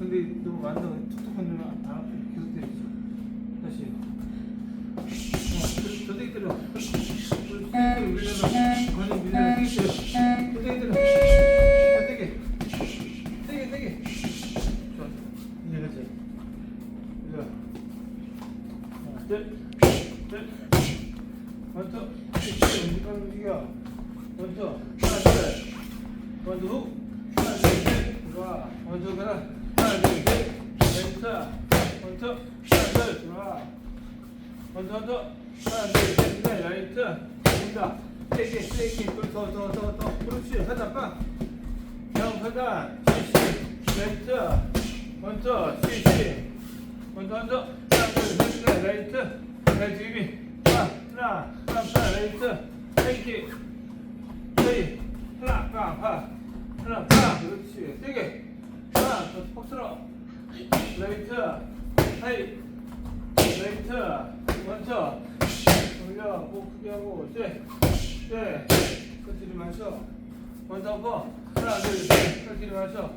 근데 너무 완전 툭툭 건드리면 안 아프게 계속 때리지. 다시. 어, 저대기 때려. 저대기 밀려서 관절 밀려서 세게 때려. 저대기 때려. 더 세게. 세게 세게. 좋아. 이제 그렇지. 이제. 하나, 둘, 둘. 먼저 움직여 움직여. 먼저 하나 둘. 먼저 훅. 하나 둘 셋. 좋아. 먼저 가라. 하나 둘 셋. 왼쪽. 먼저 하나 둘 좋아. 먼저 먼저 하나 둘셋 넷. 라이트. 된다. 세게 세게 더더 더 더 그렇지 하단 빵. 영 하단. 시시. 왼쪽. 먼저 시시. 먼저 먼저 하나 둘셋 넷. 라이트. 라이트 유비. 하나 하나 하나 라이트. 세게. 세게. 하나 빵 파. 하나 빵 그렇지 세게. 틀어. 라이트. 하이. 라이트. 먼저. 올려. 목 크게 하고. 쎄. 쎄. 끝들이 마셔. 먼저 엎어. 하나 둘 셋. 끝들이 마셔.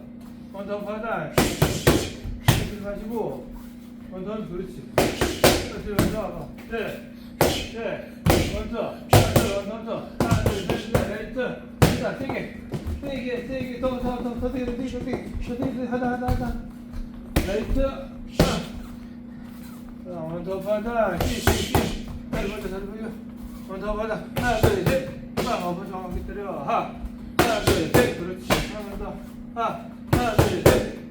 먼저 엎어 하나. 끝들이 마시고. 먼저 그렇지. 끝들이 먼저 와봐. 쎄. 쎄. 먼저. 하나 둘 먼저. 하나 둘 셋. 넷. 라이트. 진짜 세게. 세게 세게 더더 더 더 세게 더 세게 더 세게 더 세게 하다 하다 하다. 라이트. 하나. 자, 원더 받아, 시, 시, 시. 다리 먼저 다리 보여. 원더 받아. 하나, 둘, 셋. 빵, 엎어 정확히 때려. 하. 하나, 둘, 셋. 그렇지. 하나 더. 하. 하나, 둘, 셋.